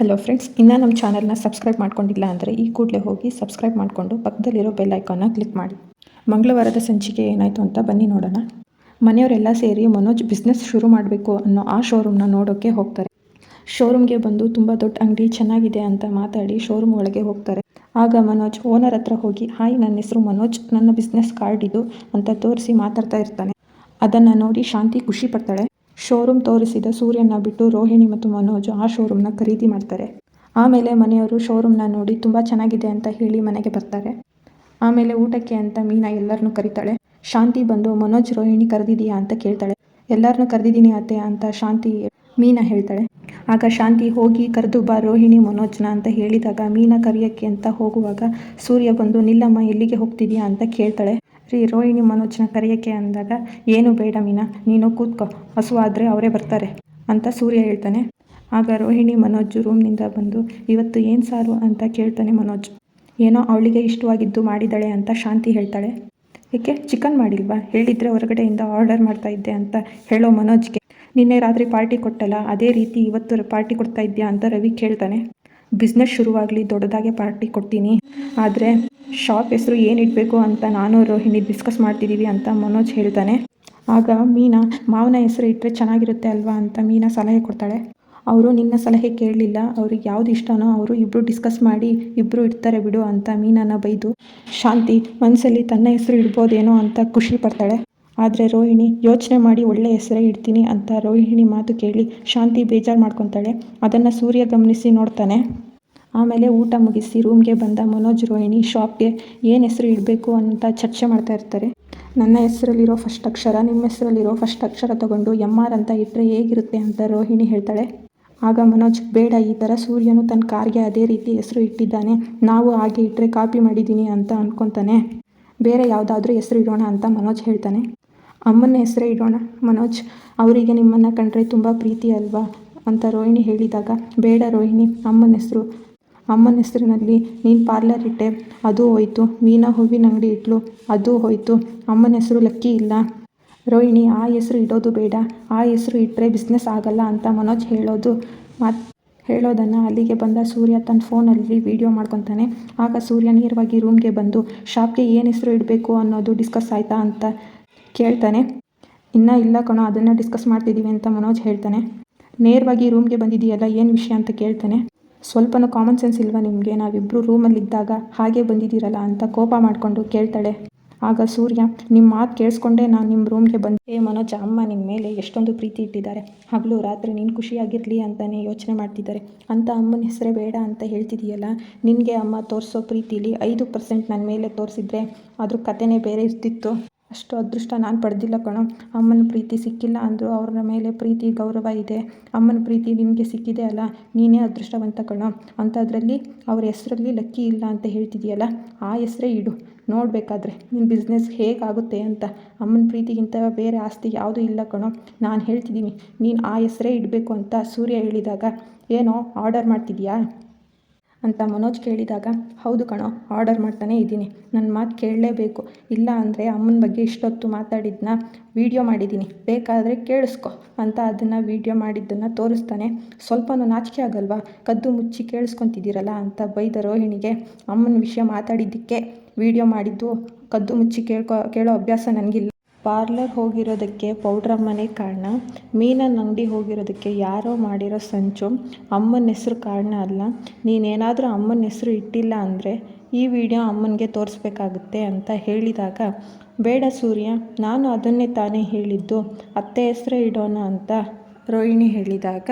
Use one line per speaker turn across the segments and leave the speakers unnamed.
Hello friends ಇನ್ನೂ ನಮ್ಮ ಚಾನಲ್ನ ಸಬ್ಸ್ಕ್ರೈಬ್ ಮಾಡ್ಕೊಂಡಿಲ್ಲ ಅಂದರೆ ಈ ಕೂಡಲೇ ಹೋಗಿ ಸಬ್ಸ್ಕ್ರೈಬ್ ಮಾಡಿಕೊಂಡು ಪಕ್ಕದಲ್ಲಿರೋ ಬೆಲ್ ಐಕಾನ್ನ ಕ್ಲಿಕ್ ಮಾಡಿ. ಮಂಗಳವಾರದ ಸಂಚಿಕೆ ಏನಾಯಿತು ಅಂತ ಬನ್ನಿ ನೋಡೋಣ. ಮನೆಯವರೆಲ್ಲ ಸೇರಿ ಮನೋಜ್ ಬಿಸ್ನೆಸ್ ಶುರು ಮಾಡಬೇಕು ಅನ್ನೋ ಆ ಶೋರೂಮ್ನ ನೋಡೋಕ್ಕೆ ಹೋಗ್ತಾರೆ. ಶೋರೂಮ್ಗೆ ಬಂದು ತುಂಬ ದೊಡ್ಡ ಅಂಗಡಿ ಚೆನ್ನಾಗಿದೆ ಅಂತ ಮಾತಾಡಿ ಶೋರೂಮ್ ಒಳಗೆ ಹೋಗ್ತಾರೆ. ಆಗ ಮನೋಜ್ ಓನರ್ ಹತ್ರ ಹೋಗಿ ಹಾಯ್ ನನ್ನ ಹೆಸರು ಮನೋಜ್. ನನ್ನ ಬಿಸ್ನೆಸ್ ಕಾರ್ಡ್ ಇದು, ಅಂತ ತೋರಿಸಿ ಮಾತಾಡ್ತಾ ಇರ್ತಾನೆ. ಅದನ್ನು ನೋಡಿ ಶಾಂತಿ ಖುಷಿ ಪಡ್ತಾಳೆ. ಶೋರೂಮ್ ತೋರಿಸಿದ ಸೂರ್ಯನ ಬಿಟ್ಟು ರೋಹಿಣಿ ಮತ್ತು ಮನೋಜ್ ಆ ಶೋರೂಮ್ನ ಖರೀದಿ ಮಾಡ್ತಾರೆ. ಆಮೇಲೆ ಮನೆಯವರು ಶೋರೂಮ್ನ ನೋಡಿ ತುಂಬ ಚೆನ್ನಾಗಿದೆ ಅಂತ ಹೇಳಿ ಮನೆಗೆ ಬರ್ತಾರೆ. ಆಮೇಲೆ ಊಟಕ್ಕೆ ಅಂತ ಮೀನಾ ಎಲ್ಲರನ್ನೂ ಕರೀತಾಳೆ. ಶಾಂತಿ ಬಂದು, ಮನೋಜ್, ರೋಹಿಣಿ ಕರೆದಿದೀಯಾ ಅಂತ ಕೇಳ್ತಾಳೆ. ಎಲ್ಲರನ್ನೂ ಕರೆದಿದ್ದೀನಿ ಅತ್ತೆ, ಅಂತ ಶಾಂತಿ, ಮೀನಾ ಹೇಳ್ತಾಳೆ. ಆಗ ಶಾಂತಿ, ಹೋಗಿ ಕರೆದು ಬಾ ರೋಹಿಣಿ, ಮನೋಜ್ನ, ಅಂತ ಹೇಳಿದಾಗ ಮೀನಾ ಕರೆಯೋಕ್ಕೆ ಅಂತ ಹೋಗುವಾಗ ಸೂರ್ಯ ಬಂದು, ನಿಲ್ಲಮ್ಮ, ಎಲ್ಲಿಗೆ ಹೋಗ್ತಿದ್ಯಾ ಅಂತ ಕೇಳ್ತಾಳೆ. ರೋಹಿಣಿ ಮನೋಜ್ನ ಕರೆಯೋಕ್ಕೆ ಅಂದಾಗ, ಏನು ಬೇಡ ಮೀನಾ, ನೀನು ಕೂತ್ಕೋ ಆದರೆ ಅವರೇ ಬರ್ತಾರೆ ಅಂತ ಸೂರ್ಯ ಹೇಳ್ತಾನೆ. ಆಗ ರೋಹಿಣಿ ಮನೋಜ್ ರೂಮ್ನಿಂದ ಬಂದು, ಇವತ್ತು ಏನು ಸಾರು? ಅಂತ ಕೇಳ್ತಾನೆ ಮನೋಜ್. ಏನೋ ಅವಳಿಗೆ ಇಷ್ಟವಾಗಿದ್ದು ಮಾಡಿದ್ದಾಳೆ ಅಂತ ಶಾಂತಿ ಹೇಳ್ತಾಳೆ. ಏಕೆ, ಚಿಕನ್ ಮಾಡಿಲ್ವಾ? ಹೇಳಿದರೆ ಹೊರಗಡೆಯಿಂದ ಆರ್ಡರ್ ಮಾಡ್ತಾ ಇದ್ದೆ ಅಂತ ಹೇಳೋ ಮನೋಜ್ಗೆ, ನಿನ್ನೆ ರಾತ್ರಿ ಪಾರ್ಟಿ ಕೊಟ್ಟಲ್ಲ, ಅದೇ ರೀತಿ ಇವತ್ತು ಪಾರ್ಟಿ ಕೊಡ್ತಾ ಇದ್ಯಾ? ಅಂತ ರವಿ ಕೇಳ್ತಾನೆ. ಬಿಸ್ನೆಸ್ ಶುರುವಾಗಲಿ, ದೊಡ್ಡದಾಗೆ ಪಾರ್ಟಿ ಕೊಡ್ತೀನಿ. ಆದರೆ ಶಾಪ್ ಹೆಸರು ಏನಿಡಬೇಕು ಅಂತ ನಾನು, ರೋಹಿಣಿ ಡಿಸ್ಕಸ್ ಮಾಡ್ತಿದ್ದೀವಿ ಅಂತ ಮನೋಜ್ ಹೇಳ್ತಾನೆ. ಆಗ ಮೀನಾ, ಮಾವನ ಹೆಸರು ಇಟ್ಟರೆ ಚೆನ್ನಾಗಿರುತ್ತೆ ಅಲ್ವಾ ಅಂತ ಮೀನಾ ಸಲಹೆ ಕೊಡ್ತಾಳೆ. ಅವರು ನಿನ್ನ ಸಲಹೆ ಕೇಳಲಿಲ್ಲ, ಅವ್ರಿಗೆ ಯಾವ್ದು ಇಷ್ಟನೋ ಅವರು ಇಬ್ಬರು ಡಿಸ್ಕಸ್ ಮಾಡಿ ಇಬ್ಬರು ಇಡ್ತಾರೆ ಬಿಡು ಅಂತ ಮೀನನ್ನು ಬೈದು ಶಾಂತಿ ಮನಸ್ಸಲ್ಲಿ ತನ್ನ ಹೆಸರು ಇಡ್ಬೋದೇನೋ ಅಂತ ಖುಷಿ ಪಡ್ತಾಳೆ. ಆದರೆ ರೋಹಿಣಿ, ಯೋಚನೆ ಮಾಡಿ ಒಳ್ಳೆಯ ಹೆಸರೇ ಇಡ್ತೀನಿ ಅಂತ ರೋಹಿಣಿ ಮಾತು ಕೇಳಿ ಶಾಂತಿ ಬೇಜಾರು ಮಾಡ್ಕೊತಾಳೆ. ಅದನ್ನು ಸೂರ್ಯ ಗಮನಿಸಿ ನೋಡ್ತಾನೆ. ಆಮೇಲೆ ಊಟ ಮುಗಿಸಿ ರೂಮ್ಗೆ ಬಂದ ಮನೋಜ್ ರೋಹಿಣಿ ಶಾಪ್ಗೆ ಏನು ಹೆಸರು ಇಡಬೇಕು ಅಂತ ಚರ್ಚೆ ಮಾಡ್ತಾ ಇರ್ತಾರೆ. ನನ್ನ ಹೆಸರಲ್ಲಿರೋ ಫಸ್ಟ್ ಅಕ್ಷರ, ನಿಮ್ಮ ಹೆಸರಲ್ಲಿರೋ ಫಸ್ಟ್ ಅಕ್ಷರ ತಗೊಂಡು ಎಂ ಆರ್ ಅಂತ ಇಟ್ಟರೆ ಹೇಗಿರುತ್ತೆ ಅಂತ ರೋಹಿಣಿ ಹೇಳ್ತಾಳೆ. ಆಗ ಮನೋಜ್, ಬೇಡ, ಈ ಥರ ಸೂರ್ಯನು ತನ್ನ ಕಾರ್ಗೆ ಅದೇ ರೀತಿ ಹೆಸರು ಇಟ್ಟಿದ್ದಾನೆ. ನಾವು ಹಾಗೆ ಇಟ್ಟರೆ ಕಾಪಿ ಮಾಡಿದ್ದೀನಿ ಅಂತ ಅಂದ್ಕೊತಾನೆ ಬೇರೆ ಯಾವುದಾದ್ರೂ ಹೆಸರು ಇಡೋಣ ಅಂತ ಮನೋಜ್ ಹೇಳ್ತಾನೆ. ಅಮ್ಮನ ಹೆಸರೇ ಇಡೋಣ, ಮನೋಜ್. ಅವರಿಗೆ ನಿಮ್ಮನ್ನು ಕಂಡ್ರೆ ತುಂಬ ಪ್ರೀತಿ ಅಲ್ವಾ? ಅಂತ ರೋಹಿಣಿ ಹೇಳಿದಾಗ, ಬೇಡ ರೋಹಿಣಿ, ಅಮ್ಮನ ಹೆಸರು ಅಮ್ಮನ ಹೆಸರಿನಲ್ಲಿ ನೀನು ಪಾರ್ಲರ್ ಇಟ್ಟೆ, ಅದು ಹೋಯ್ತು. ಮೀನಾ ಹೂವಿನ ಅಂಗಡಿ ಇಟ್ಲು, ಅದು ಹೋಯ್ತು. ಅಮ್ಮನ ಹೆಸರು ಲಕ್ಕಿ ಇಲ್ಲ. ರೋಹಿಣಿ, ಆ ಹೆಸರು ಇಡೋದು ಬೇಡ. ಆ ಹೆಸರು ಇಟ್ಟರೆ ಬಿಸ್ನೆಸ್ ಆಗಲ್ಲ ಅಂತ ಮನೋಜ್ ಹೇಳೋದು ಮಾತು, ಹೇಳೋದನ್ನು ಅಲ್ಲಿಗೆ ಬಂದ ಸೂರ್ಯ ತನ್ನ ಫೋನಲ್ಲಿ ವೀಡಿಯೋ ಮಾಡ್ಕೊತಾನೆ. ಆಗ ಸೂರ್ಯ ನೇರವಾಗಿ ರೂಮ್ಗೆ ಬಂದು, ಶಾಪ್ಗೆ ಏನು ಹೆಸರು ಇಡಬೇಕು ಅನ್ನೋದು ಡಿಸ್ಕಸ್ ಆಯಿತಾ? ಅಂತ ಕೇಳ್ತಾನೆ. ಇನ್ನೂ ಇಲ್ಲ ಕಣೋ, ಅದನ್ನು ಡಿಸ್ಕಸ್ ಮಾಡ್ತಿದ್ದೀವಿ ಅಂತ ಮನೋಜ್ ಹೇಳ್ತಾನೆ. ನೇರವಾಗಿ ರೂಮ್ಗೆ ಬಂದಿದೆಯಲ್ಲ ಏನು ವಿಷಯ? ಅಂತ ಕೇಳ್ತಾನೆ. ಸ್ವಲ್ಪನೂ ಕಾಮನ್ ಸೆನ್ಸ್ ಇಲ್ವಾ ನಿಮಗೆ? ನಾವಿಬ್ಬರು ರೂಮಲ್ಲಿದ್ದಾಗ ಹಾಗೆ ಬಂದಿದ್ದೀರಲ್ಲ ಅಂತ ಕೋಪ ಮಾಡಿಕೊಂಡು ಕೇಳ್ತಾಳೆ. ಆಗ ಸೂರ್ಯ ನಿಮ್ಮ ಮಾತು ಕೇಳಿಸ್ಕೊಂಡೆ ನಾನು ನಿಮ್ಮ ರೂಮ್ಗೆ ಬಂದೆ ಹೇ ಮನೋಜ, ಅಮ್ಮ ನಿಮ್ಮ ಮೇಲೆ ಎಷ್ಟೊಂದು ಪ್ರೀತಿ ಇಟ್ಟಿದ್ದಾರೆ. ಹಗಲು ರಾತ್ರಿ ನೀನು ಖುಷಿಯಾಗಿರಲಿ ಅಂತಲೇ ಯೋಚನೆ ಮಾಡ್ತಿದ್ದಾರೆ. ಅಂತ ಅಮ್ಮನ ಹೆಸರೇ ಬೇಡ ಅಂತ ಹೇಳ್ತಿದೀಯಲ್ಲ, ನಿನಗೆ ಅಮ್ಮ ತೋರಿಸೋ ಪ್ರೀತಿಲಿ ಐದು ಪರ್ಸೆಂಟ್ ನನ್ನ ಮೇಲೆ ತೋರಿಸಿದ್ರೆ ಅದ್ರ ಕಥೆನೇ ಬೇರೆ ಇರ್ತಿತ್ತು. ಅಷ್ಟು ಅದೃಷ್ಟ ನಾನು ಪಡೆದಿಲ್ಲ ಕಣೋ. ಅಮ್ಮನ ಪ್ರೀತಿ ಸಿಕ್ಕಿಲ್ಲ ಅಂದರೂ ಅವ್ರ ಮೇಲೆ ಪ್ರೀತಿ, ಗೌರವ ಇದೆ. ಅಮ್ಮನ ಪ್ರೀತಿ ನಿನಗೆ ಸಿಕ್ಕಿದೆ ಅಲ್ಲ? ನೀನೇ ಅದೃಷ್ಟವಂತ ಕಣೋ. ಅಂಥದ್ರಲ್ಲಿ ಅವ್ರ ಹೆಸರಲ್ಲಿ ಲಕ್ಕಿ ಇಲ್ಲ ಅಂತ ಹೇಳ್ತಿದೆಯಲ್ಲ? ಆ ಹೆಸರೇ ಇಡು. ನೋಡಬೇಕಾದ್ರೆ ನಿನ್ನ ಬಿಸ್ನೆಸ್ ಹೇಗಾಗುತ್ತೆ ಅಂತ. ಅಮ್ಮನ ಪ್ರೀತಿಗಿಂತ ಬೇರೆ ಆಸ್ತಿ ಯಾವುದೂ ಇಲ್ಲ ಕಣೋ. ನಾನು ಹೇಳ್ತಿದ್ದೀನಿ ನೀನು ಆ ಹೆಸರೇ ಇಡಬೇಕು ಅಂತ ಸೂರ್ಯ ಹೇಳಿದಾಗ, ಏನೋ ಆರ್ಡರ್ ಮಾಡ್ತಿದ್ಯಾ? ಅಂತ ಮನೋಜ್ ಕೇಳಿದಾಗ, ಹೌದು ಕಣೋ, ಆರ್ಡರ್ ಮಾಡ್ತಾನೆ ಇದ್ದೀನಿ. ನನ್ನ ಮಾತು ಕೇಳಲೇಬೇಕು. ಇಲ್ಲ ಅಂದರೆ ಅಮ್ಮನ ಬಗ್ಗೆ ಇಷ್ಟೊತ್ತು ಮಾತಾಡಿದ್ದನ್ನ ವೀಡಿಯೋ ಮಾಡಿದ್ದೀನಿ. ಬೇಕಾದರೆ ಕೇಳಿಸ್ಕೊ ಅಂತ ಅದನ್ನು ವೀಡಿಯೋ ಮಾಡಿದ್ದನ್ನು ತೋರಿಸ್ತಾನೆ. ಸ್ವಲ್ಪನೂ ನಾಚಿಕೆ ಆಗಲ್ವಾ? ಕದ್ದು ಮುಚ್ಚಿ ಕೇಳಿಸ್ಕೊತಿದ್ದೀರಲ್ಲ ಅಂತ ಬೈದ ರೋಹಿಣಿಗೆ, ಅಮ್ಮನ ವಿಷಯ ಮಾತಾಡಿದ್ದಕ್ಕೆ ವೀಡಿಯೋ ಮಾಡಿದ್ದು ಕದ್ದು ಮುಚ್ಚಿ ಕೇಳ್ಕೊ, ಕೇಳೋ ಅಭ್ಯಾಸ ನನಗಿಲ್ಲ. ಪಾರ್ಲರ್ ಹೋಗಿರೋದಕ್ಕೆ ಪೌಡ್ರಮ್ಮನೇ ಕಾರಣ, ಮೀನನ ಅಂಗಡಿ ಹೋಗಿರೋದಕ್ಕೆ ಯಾರೋ ಮಾಡಿರೋ ಸಂಚು ಅಮ್ಮನ ಹೆಸ್ರು ಕಾರಣ ಅಲ್ಲ. ನೀನೇನಾದರೂ ಅಮ್ಮನ ಹೆಸ್ರು ಇಟ್ಟಿಲ್ಲ ಅಂದರೆ ಈ ವಿಡಿಯೋ ಅಮ್ಮನಿಗೆ ತೋರಿಸ್ಬೇಕಾಗುತ್ತೆ ಅಂತ ಹೇಳಿದಾಗ, ಬೇಡ ಸೂರ್ಯ, ನಾನು ಅದನ್ನೇ ತಾನೇ ಹೇಳಿದ್ದು, ಅತ್ತೆ ಹೆಸರೇ ಇಡೋಣ ಅಂತ ರೋಹಿಣಿ ಹೇಳಿದಾಗ,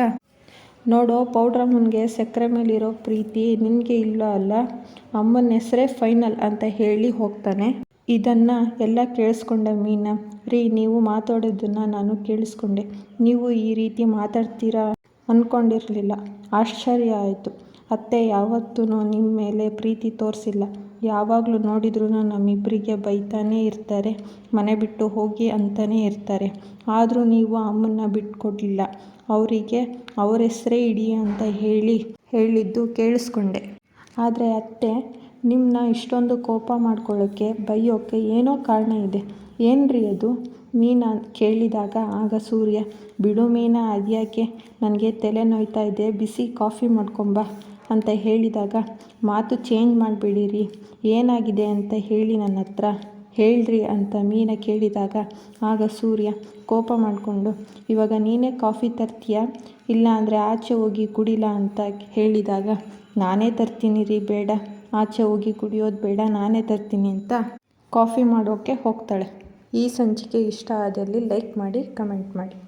ನೋಡೋ ಪೌಡ್ರಮ್ಮನಿಗೆ ಸಕ್ಕರೆ ಮೇಲಿರೋ ಪ್ರೀತಿ ನಿನಗೆ ಇಲ್ಲ ಅಲ್ಲ, ಅಮ್ಮನ ಹೆಸರೇ ಫೈನಲ್ ಅಂತ ಹೇಳಿ ಹೋಗ್ತಾನೆ. ಇದನ್ನು ಎಲ್ಲ ಕೇಳಿಸ್ಕೊಂಡ ಮೀನಾ, ರೀ, ನೀವು ಮಾತಾಡೋದನ್ನು ನಾನು ಕೇಳಿಸ್ಕೊಂಡೆ. ನೀವು ಈ ರೀತಿ ಮಾತಾಡ್ತೀರಾ ಅಂದ್ಕೊಂಡಿರಲಿಲ್ಲ ಆಶ್ಚರ್ಯ ಆಯಿತು. ಅತ್ತೆ ಯಾವತ್ತೂ ನಿಮ್ಮ ಮೇಲೆ ಪ್ರೀತಿ ತೋರಿಸಿಲ್ಲ. ಯಾವಾಗಲೂ ನೋಡಿದ್ರೂ ನಮ್ಮಿಬ್ಬರಿಗೆ ಬೈತಾನೇ ಇರ್ತಾರೆ. ಮನೆ ಬಿಟ್ಟು ಹೋಗಿ ಅಂತಲೇ ಇರ್ತಾರೆ. ಆದರೂ ನೀವು ಅಮ್ಮನ್ನ ಬಿಟ್ಕೊಡ್ಲಿಲ್ಲ. ಅವರಿಗೆ ಅವ್ರ ಹೆಸರೇ ಇಡಿ ಅಂತ ಹೇಳಿ, ಹೇಳಿದ್ದು ಕೇಳಿಸ್ಕೊಂಡೆ. ಆದರೆ ಅತ್ತೆ ನಿಮ್ಮನ್ನ ಇಷ್ಟೊಂದು ಕೋಪ ಮಾಡ್ಕೊಳ್ಳೋಕ್ಕೆ ಬೈಯೋಕ್ಕೆ ಏನೋ ಕಾರಣ ಇದೆ. ಏನ್ರಿ ಅದು? ಮೀನಾ ಕೇಳಿದಾಗ, ಆಗ ಸೂರ್ಯ, ಬಿಡು ಮೀನಾ, ಅದ್ಯಾಕೆ? ನನಗೆ ತಲೆ ನೋಯ್ತಾ ಇದೆ, ಬಿಸಿ ಕಾಫಿ ಮಾಡ್ಕೊಂಬಾ ಅಂತ ಹೇಳಿದಾಗ, ಮಾತು ಚೇಂಜ್ ಮಾಡಿಬಿಡಿರಿ. ಏನಾಗಿದೆ ಅಂತ ಹೇಳಿ ನನ್ನ ಹತ್ರ. ಹೇಳ್ರಿ ಅಂತ ಮೀನಾ ಕೇಳಿದಾಗ, ಆಗ ಸೂರ್ಯ, ಕೋಪ ಮಾಡಿಕೊಂಡು, ಇವಾಗ ನೀನೇ ಕಾಫಿ ತರ್ತೀಯಾ? ಇಲ್ಲ ಅಂದರೆ ಆಚೆ ಹೋಗಿ ಕುಡಿಲಾ ಅಂತ ಹೇಳಿದಾಗ, ನಾನೇ ತರ್ತೀನಿ ರೀ, ಬೇಡ. ಆಚೆ ಹೋಗಿ ಕುಡಿಯೋದು ಬೇಡ, ನಾನೇ ತರ್ತೀನಿ ಅಂತ ಕಾಫಿ ಮಾಡೋಕ್ಕೆ ಹೋಗ್ತಾಳೆ. ಈ ಸಂಚಿಕೆ ಇಷ್ಟ ಆದಲ್ಲಿ ಲೈಕ್ ಮಾಡಿ, ಕಮೆಂಟ್ ಮಾಡಿ.